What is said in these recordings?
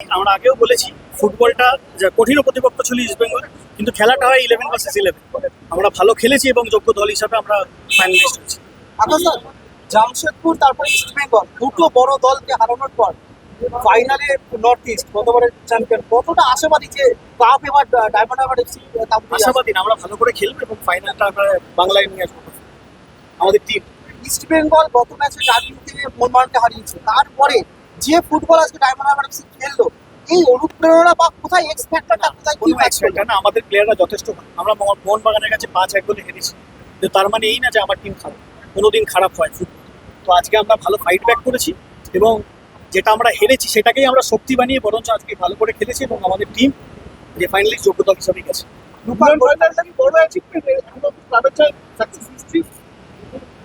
আমরা আগেও বলেছি ফুটবলটা যা কঠিন প্রতিপক্ষ ছিল ইস্ট বেঙ্গল কিন্তু খেলাটা হয় ইলেভেন ভার্সেস ইলেভেন আমরা ভালো খেলেছি এবং যোগ্য দল হিসাবে আমরা ফাইনালিস্ট হয়েছি। আচ্ছা জামশেদপুর তারপরে ইস্ট বেঙ্গল দুটো বড় দলকে হারানোর পর ফাইনালে নর্থ ইস্ট গতবারের চ্যাম্পিয়ন কতটা আশাবাদী যে কাপ এবার ডায়মন্ড হারবার এফসি আশাবাদী আমরা ভালো করে খেলব এবং ফাইনালটা আমরা বাংলায় নিয়ে আসব। আমাদের টিম ইস্ট বেঙ্গল গত ম্যাচে ডার্বিতে মোহনবাগানকে হারিয়েছে তারপরে যে ফুটবল আজকে ডায়মন্ড হারবার এফসি খেললো এই অনুপ্রেরণা বা কোথায় এক্স ফ্যাক্টরটা কোথায় কি কাজ না আমাদের প্লেয়াররা যথেষ্ট আমরা মোহন- মোহনবাগানের কাছে পাঁচ এক গোলে হেরেছি। তো তার মানে এই না যে আমার টিম খারাপ কোনোদিন খারাপ হয় ফুটবল তো আজকে আমরা ভালো ফাইট ব্যাক করেছি এবং যেটা আমরা হেরেছি সেটাকেই আমরা শক্তি বানিয়ে বরঞ্চ আজকে ভালো করে খেলেছি এবং আমাদের টিম যে ফাইনালিস্ট যোগ্য দল হিসাবে গেছে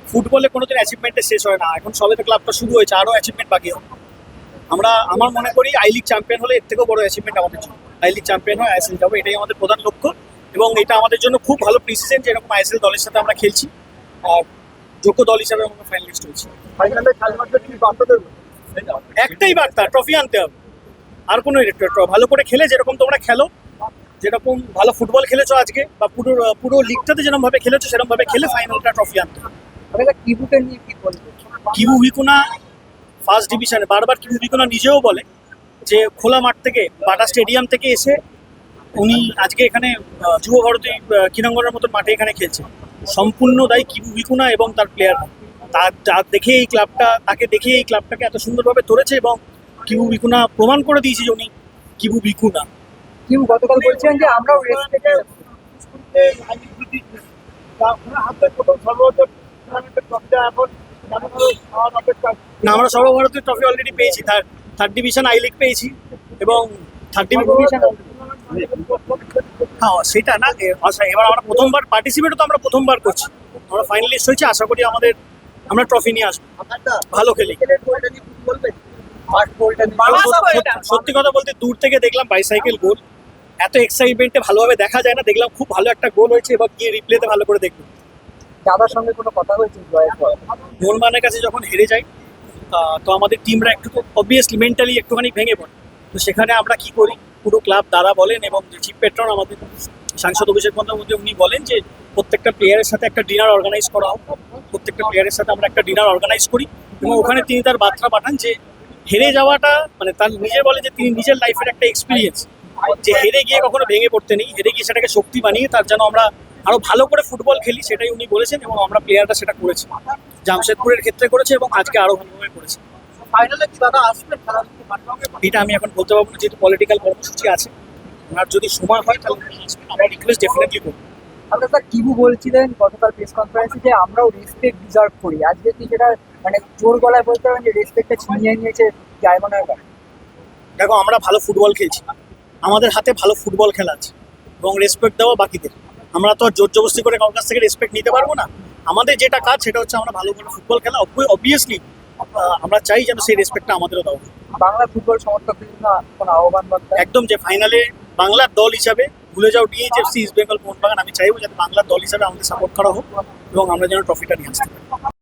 ফুটবলে কোনোদিন অ্যাচিভমেন্টে শেষ হয় না। এখন সবে তো ক্লাবটা শুরু হয়েছে আরও অ্যাচিভমেন্ট বাকি হবে। আমরা আমার মনে করি আই লিগ চ্যাম্পিয়ন হলে এর থেকেও বড় অ্যাচিভমেন্ট আমাদের জন্য। আই লিগ চ্যাম্পিয়ন হয় আইএসএল যাব এটাই আমাদের প্রধান লক্ষ্য এবং এটা আমাদের জন্য খুব ভালো প্রিসিশন যে এরকম আইএসএল দলের সাথে আমরা খেলছি আর যোগ্য দল হিসাবে আমরা ফাইনালিস্ট হয়েছি। একটাই বার্তা ট্রফি আনতে হবে। আর কোনো ভালো করে খেলে যেরকম তোমরা খেলো যেরকম ভালো ফুটবল খেলেছো আজকে বা পুরো পুরো লিগটাতে যেরকম ভাবে খেলেছো সেরকম ভাবে খেলে ফাইনালটা ট্রফি আনতে হবে। কিবুকে নিয়ে কি বলব? কিবু ভিকুনা ফার্স্ট ডিভিশনে বারবার কিবু ভিকুনা নিজেও বলে যে খোলা মাঠ থেকে বাটা স্টেডিয়াম থেকে এসে উনি আজকে এখানে যুব ভারতী আহ, ক্রীড়াঙ্গনের মতন মাঠে এখানে খেলছে। সম্পূর্ণ দায়ী কিবু ভিকুনা এবং তার প্লেয়াররা তার তার দেখে এই ক্লাবটা তাকে দেখে এই ক্লাবটাকে এত সুন্দরভাবে ধরেছে এবং কিবু ভিকুনা প্রমাণ করে দিয়েছে যে উনি কিবু ভিকুনা কিবু গতকাল বলছিলেন যে আমরাও রেস থেকে না আমরা সর্বভারতীয় ট্রফি অলরেডি পেয়েছি। Third third division I League পেয়েছি এবং থার্ড ডিভিশন হ্যাঁ সেটা না আশা এবার আমরা প্রথমবার পার্টিসিপেটও তো আমরা প্রথমবার করছি। আমরা ফাইনালিস্ট হয়েছি আশা করি আমাদের আমরা ট্রফি নিয়ে আসব। ভালো খেলি। সত্যি কথা বলতে দূর থেকে দেখলাম বাইসাইকেল গোল এত এক্সাইটমেন্টে ভালোভাবে দেখা যায় না দেখলাম খুব ভালো একটা গোল হয়েছে এবার গিয়ে রিপ্লেতে ভালো করে দেখব। দাদার সঙ্গে কোনো কথা হয়েছে জয়ের পর কাছে যখন হেরে যাই, তো আমাদের টিমরা একটু অবভিয়াসলি মেন্টালি একটুখানি ভেঙে পড়ে। তো সেখানে আমরা কি করি? পুরো ক্লাব দাদা বলেন এবং চিফ পেট্রন আমাদের সাংসদ অভিষেক বন্দ্যোপাধ্যায়, উনি বলেন যে, প্রত্যেকটা প্লেয়ারের সাথে একটা ডিনার অর্গানাইজ করা হোক। প্রত্যেকটা প্লেয়ারের সাথে আমরা একটা ডিনার অর্গানাইজ করি এবং ওখানে তিনি তার বার্তা পাঠান যে, হেরে যাওয়াটা মানে তার নিজে বলে যে, তিনি নিজের লাইফের একটা এক্সপিরিয়েন্স যে হেরে গিয়ে কখনো ভেঙে পড়তে নেই, হেরে গিয়ে সেটাকে শক্তি বানিয়ে তার যেন আমরা আরও ভালো করে ফুটবল খেলি সেটাই উনি বলেছেন এবং আমরা প্লেয়াররা সেটা করেছি। জামশেদপুরের ক্ষেত্রে করেছে এবং আজকে আরও ভালোভাবে করেছে। ফাইনালে কি দাদা আসবে? খেলা দেখতে এটা আমি এখন বলতে পারব না যেহেতু পলিটিক্যাল কর্মসূচি আছে। আর যদি সময় হয় তাহলে আমরা রিকোয়েস্ট ডেফিনেটলি করব। আপনার স্যার কিবু বলছিলেন গতকাল প্রেস কনফারেন্সে যে আমরাও রেসপেক্ট ডিজার্ভ করি। আজকে কি সেটা মানে জোর গলায় বলতে পারেন যে রেসপেক্টটা ছিনিয়ে নিয়েছে জায়মনের কাছে দেখো আমরা ভালো ফুটবল খেলছি। আমাদের হাতে ভালো ফুটবল খেলা আছে এবং রেসপেক্ট দেওয়া বাকিদের। আমরা তো জোর জবস্তি করে কারোর কাছ থেকে রেসপেক্ট নিতে পারব না। আমাদের যেটা কাজ সেটা হচ্ছে আমরা ভালো করে ফুটবল খেলা অবভিয়াসলি আমরা চাই যেন সেই রেসপেক্টটা আমাদেরও দেওয়া বাংলা ফুটবল সমর্থকদের জন্য কোনো আহ্বান একদম যে ফাইনালে বাংলার দল হিসাবে ভুলে যাও ডিএইচএফসি ইস্ট বেঙ্গল মোহনবাগান আমি চাইব যাতে বাংলার দল হিসাবে আমাদের সাপোর্ট করা হোক এবং আমরা যেন ট্রফিটা নিয়ে আসতে পারি।